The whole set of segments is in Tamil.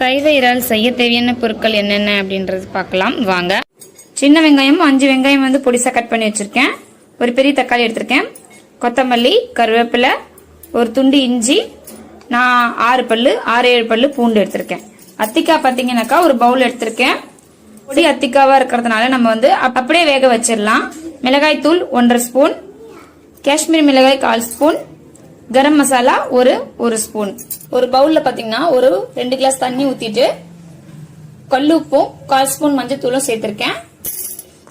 சைவ இறால் செய்ய தேவையான பொருட்கள் என்னென்ன அப்படின்றது பார்க்கலாம். வாங்க. சின்ன வெங்காயம் அஞ்சு வெங்காயம் வந்து பொடிசா கட் பண்ணி வச்சிருக்கேன். ஒரு பெரிய தக்காளி எடுத்திருக்கேன். கொத்தமல்லி கருவேப்பிலை ஒரு துண்டு இஞ்சி நான் ஆறு பல்லு ஆறு ஏழு பல்லு பூண்டு எடுத்திருக்கேன். அத்திக்காய் பார்த்தீங்கன்னாக்கா ஒரு பவுல் எடுத்திருக்கேன். பொடி அத்திக்காவா இருக்கிறதுனால நம்ம வந்து அப்படியே வேக வச்சிடலாம். மிளகாய் தூள் ஒன்றரை ஸ்பூன். காஷ்மீர் மிளகாய் கால் ஸ்பூன். கரம் மசாலா ஒரு ஒரு ஸ்பூன். ஒரு பவுல்ல பாத்தீங்கன்னா ஒரு ரெண்டு கிளாஸ் தண்ணி ஊத்திட்டு கல் உப்பும் கால் ஸ்பூன் மஞ்சள் தூளும் சேர்த்திருக்கேன்.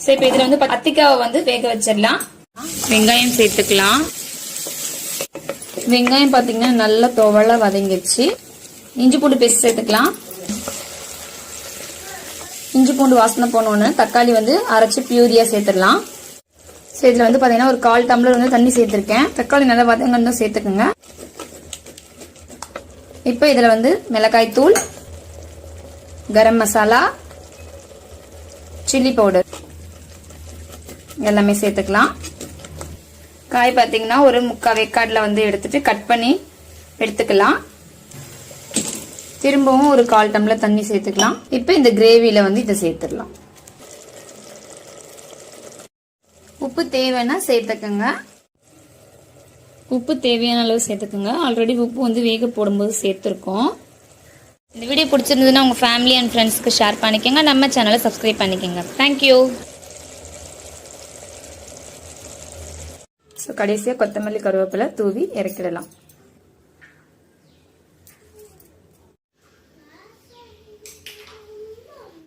சரி இப்போ இதுல வந்து அத்திக்காவை வந்து வேக வச்சிடலாம். வெங்காயம் சேர்த்துக்கலாம். வெங்காயம் பாத்தீங்கன்னா நல்லா துவள வதங்கிடுச்சு. இஞ்சி பூண்டு பேஸ்ட் சேர்த்துக்கலாம். இஞ்சி பூண்டு வாசனை போனோன்னு தக்காளி வந்து அரைச்சு பியூரியா சேர்த்துடலாம். சரி இதில் வந்து பார்த்தீங்கன்னா ஒரு கால் டம்ளர் வந்து தண்ணி சேர்த்துருக்கேன். தக்காளி நல்லா வதங்கன்னு சேர்த்துக்குங்க. இப்போ இதில் வந்து மிளகாய் தூள் கரம் மசாலா சில்லி பவுடர் எல்லாமே சேர்த்துக்கலாம். காய் பார்த்தீங்கன்னா ஒரு முக்கால் வேக்காடில் வந்து எடுத்துட்டு கட் பண்ணி எடுத்துக்கலாம். திரும்பவும் ஒரு கால் டம்ளர் தண்ணி சேர்த்துக்கலாம். இப்போ இந்த கிரேவியில் வந்து இதை சேர்த்துடலாம். உப்பு தேவைன்னா சேர்த்துக்கோங்க. உப்பு தேவையான அளவு சேர்த்துக்கோங்க. ஆல்ரெடி உப்பு வந்து வேக போடும்போது சேர்த்துருக்கோம். இந்த வீடியோ பிடிச்சிருந்ததுன்னா உங்கள் ஃபேமிலி அண்ட் ஃப்ரெண்ட்ஸ்க்கு ஷேர் பண்ணிக்கோங்க. நம்ம சேனலை சப்ஸ்கிரைப் பண்ணிக்கோங்க. தேங்க்யூ ஸோ கடைசியாக கொத்தமல்லி கருவேப்பிலை தூவி இறக்கிடலாம்.